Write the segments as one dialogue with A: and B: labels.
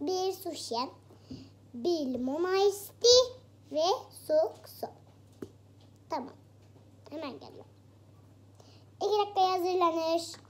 A: bir sushi, bir limon ice ve soğuk su. Tamam. Hemen geliyorum. İki dakikaya hazırlanır.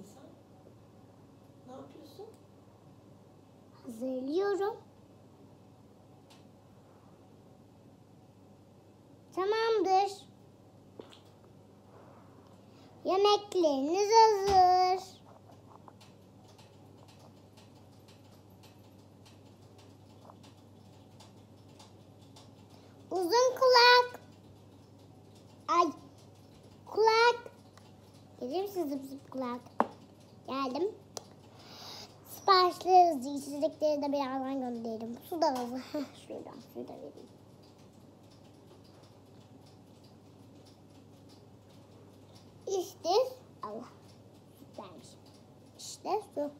B: Nisan, ne yapıyorsun?
A: Hazırlıyorum. Tamamdır. Yemekleriniz hazır. Uzun kulak. Ay. Kulak. Gelir misin zıp zıp kulak? Geldim. Siparişleri hızlı, içecekleri de birazdan gönderelim. Su da hızlı. Şuradan suyu da vereyim. İşte Allah süpermiş. İşte su.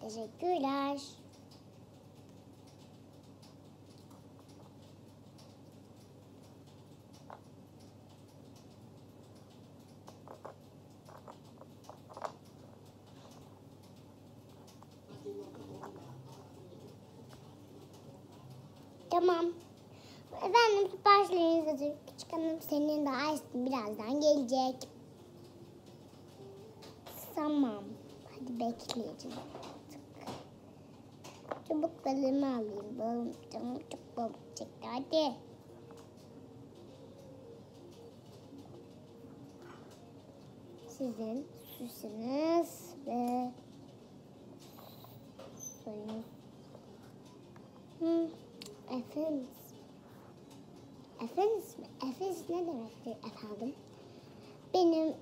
A: Teşekkürler. Tamam. Efendim siparişleriniz hazır. Küçük hanım senin de ice birazdan gelecek. Tamam. Hadi bekleyeceğiz artık. Çubuklarımı alayım. Balım canım çok balık çekti. Hadi. Sizin süsünüz ve suyunuz. Hı, Efendim. Efendim mi? Efendim ne demektir efendim? Benim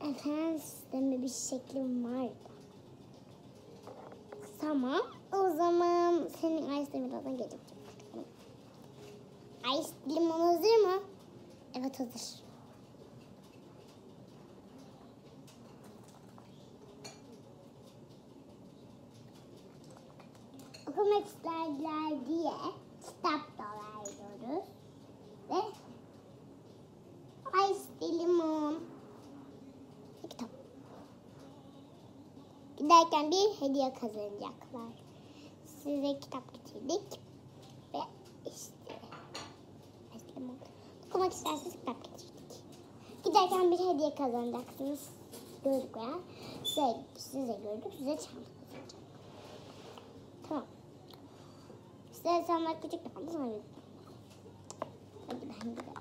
A: efendim deme bir şeklim var da. Tamam. O zaman senin ice birazdan gelecek. Ice limon hazır mı? Evet hazır. okumak isterler diye kitap da veriyoruz. Ve Ice Limon kitap. Giderken bir hediye kazanacaklar. Size kitap getirdik. Ve işte Ice Limon. Okumak isterseniz kitap getirdik. Giderken bir hediye kazanacaksınız. Gözlük veya size, size gördük, size çanta. Tamam. Size sen küçük bir sonra Hadi ben gidelim.